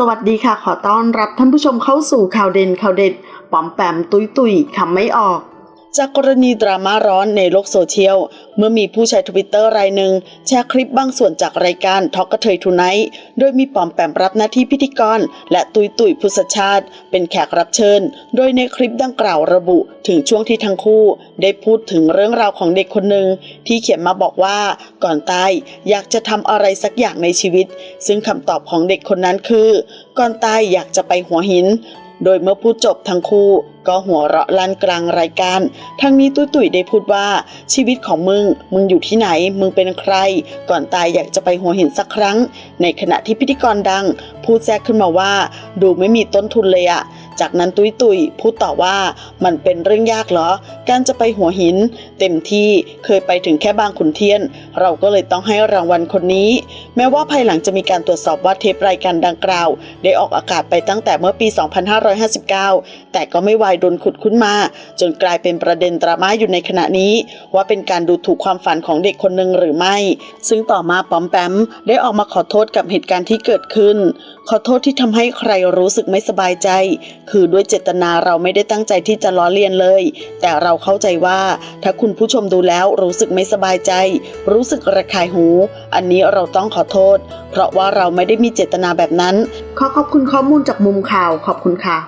สวัสดีค่ะ ขอต้อนรับท่านผู้ชมเข้าสู่ข่าวเด่นข่าวเด็ดปอมแปมตุยตุยคำไม่ออก จากกรณีดราม่าร้อนในโลกโซเชียล เมื่อมีผู้ใช้ทวิตเตอร์รายหนึ่งแชร์คลิปบางส่วนจากรายการทอกกระเทยทูไนท์โดยมีปอมแปมรับหน้าที่พิธีกร และตุยตุยพุทธชาติ เป็นแขกรับเชิญ โดยในคลิปดังกล่าวระบุถึงช่วงที่ทั้งคู่ ได้พูดถึงเรื่องราวของเด็กคนหนึ่งที่เขียนมาบอกว่าก่อนตายอยากจะทำอะไรสักอย่างในชีวิต ซึ่งคำตอบของเด็กคนนั้นคือ ก่อนตายอยากจะไปหัวหิน โดยเมื่อพูดจบทั้งคู่ก็หัวเราะลั่นกลางรายการ ทั้งนี้ตุ้ยตุ้ยได้พูดว่า ชีวิตของมึง มึงอยู่ที่ไหน มึงเป็นใคร ก่อนตายอยากจะไปหัวหินสักครั้ง ในขณะที่พิธีกรดัง พูดแทรกขึ้นมาว่า ดูไม่มีต้นทุนเลยอะ จากนั้นตุยตุยพูดต่อว่ามันเป็นเรื่องยากเหรอ การจะไปหัวหิน เต็มที่เคยไปถึงแค่บางขุนเทียน เราก็เลยต้องให้รางวัลคนนี้ แม้ว่าภายหลังจะมีการตรวจสอบว่าเทปรายการดังกล่าว ได้ออกอากาศไปตั้งแต่เมื่อปี 2559 แต่ก็ไม่วายโดนขุดขึ้นมา จนกลายเป็นประเด็นดรามาอยู่ในขณะนี้ ว่าเป็นการดูถูกความฝันของเด็กคนหนึ่งหรือไม่ ซึ่งต่อมาปอมแปมได้ออกมาขอโทษกับเหตุการณ์ที่เกิดขึ้น ขอโทษที่ทำให้ใครรู้สึกไม่สบายใจคือด้วยเจตนาเราไม่ได้ตั้งใจที่จะล้อเลียนเลย แต่เราเข้าใจว่า ถ้าคุณผู้ชมดูแล้วรู้สึกไม่สบายใจ รู้สึกระคายหู อันนี้เราต้องขอโทษ เพราะว่าเราไม่ได้มีเจตนาแบบนั้น ขอขอบคุณข้อมูลจากมุมข่าวขอบคุณค่ะ